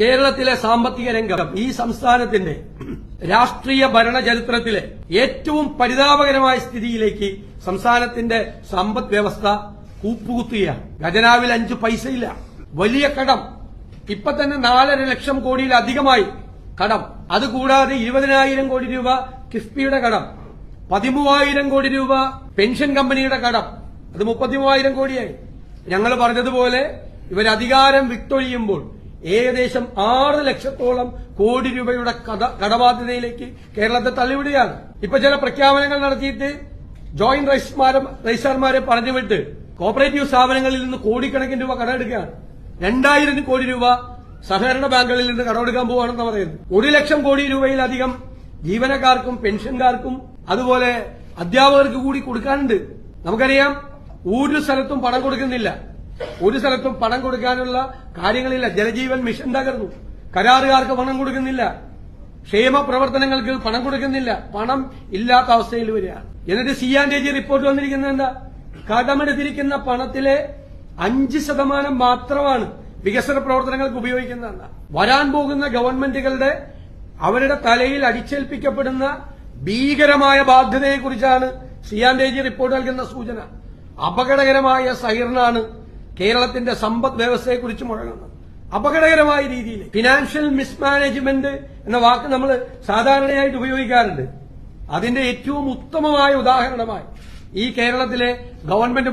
കേരളത്തിലെ സാമ്പത്തിക രംഗം ഈ സംസ്ഥാനത്തിന്റെ രാഷ്ട്രീയ ഭരണ ചരിത്രത്തിലെ ഏറ്റവും പരിതാപകരമായ സ്ഥിതിയിലേക്ക് സംസ്ഥാനത്തിന്റെ സമ്പദ് വ്യവസ്ഥ കൂപ്പുകുത്തുകയാണ്. ഖജനാവിൽ അഞ്ചു പൈസയില്ല. വലിയ കടം. ഇപ്പൊ തന്നെ നാലര ലക്ഷം കോടിയിലധികമായി കടം. അതുകൂടാതെ ഇരുപതിനായിരം കോടി രൂപ കിഫ്ബിയുടെ കടം. പതിമൂവായിരം കോടി രൂപ പെൻഷൻ കമ്പനിയുടെ കടം. അത് മുപ്പത്തിമൂവായിരം കോടിയായി. ഞങ്ങൾ പറഞ്ഞതുപോലെ ഇവരധികാരം വിട്ടൊഴിയുമ്പോൾ ഏകദേശം ആറ് ലക്ഷത്തോളം കോടി രൂപയുടെ കട- കടബാധ്യതയിലേക്ക് കേരളത്തെ തള്ളിവിടുകയാണ്. ഇപ്പൊ ചില പ്രഖ്യാപനങ്ങൾ നടത്തിയിട്ട് ജോയിന്റ് രജിസ്ട്രാർമാരെ രജിസ്ട്രാർമാരെ പറഞ്ഞുവിട്ട് കോപ്പറേറ്റീവ് സ്ഥാപനങ്ങളിൽ നിന്ന് കോടിക്കണക്കിന് രൂപ കടമെടുക്കുകയാണ് രണ്ടായിരം കോടി രൂപ സഹകരണ ബാങ്കുകളിൽ നിന്ന് കടമെടുക്കാൻ പോവാണെന്ന് പറയുന്നത്. ഒരു ലക്ഷം കോടി രൂപയിലധികം ജീവനക്കാർക്കും പെൻഷൻകാർക്കും അതുപോലെ അധ്യാപകർക്ക് കൂടി കൊടുക്കാനുണ്ട്. നമുക്കറിയാം ഒരു സ്ഥലത്തും പണം കൊടുക്കുന്നില്ല. ഒരു സ്ഥലത്തും പണം കൊടുക്കാനുള്ള കാര്യങ്ങളില്ല. ജലജീവൻ മിഷൻ തകർന്നു. കരാറുകാർക്ക് പണം കൊടുക്കുന്നില്ല. ക്ഷേമ പ്രവർത്തനങ്ങൾക്ക് പണം കൊടുക്കുന്നില്ല. പണം ഇല്ലാത്ത അവസ്ഥയിൽ വരികയാണ്. എന്നിട്ട് C and A G report വന്നിരിക്കുന്നത് എന്താ? കടമെടുത്തിരിക്കുന്ന പണത്തിലെ അഞ്ച് ശതമാനം മാത്രമാണ് വികസന പ്രവർത്തനങ്ങൾക്ക് ഉപയോഗിക്കുന്നതെന്ന വരാൻ പോകുന്ന ഗവൺമെന്റുകളുടെ അവരുടെ തലയിൽ അടിച്ചേൽപ്പിക്കപ്പെടുന്ന ഭീകരമായ ബാധ്യതയെക്കുറിച്ചാണ് C and A G report നൽകുന്ന സൂചന. അപകടകരമായ സഹിർണാണ് കേരളത്തിന്റെ സമ്പദ് വ്യവസ്ഥയെക്കുറിച്ച് മുഴങ്ങുന്നത് അപകടകരമായ രീതിയിൽ ഫിനാൻഷ്യൽ മിസ്മാനേജ്മെന്റ് എന്ന വാക്ക് നമ്മൾ സാധാരണയായിട്ട് ഉപയോഗിക്കാറുണ്ട്. അതിന്റെ ഏറ്റവും ഉത്തമമായ ഉദാഹരണമായി ഈ കേരളത്തിലെ ഗവൺമെന്റ്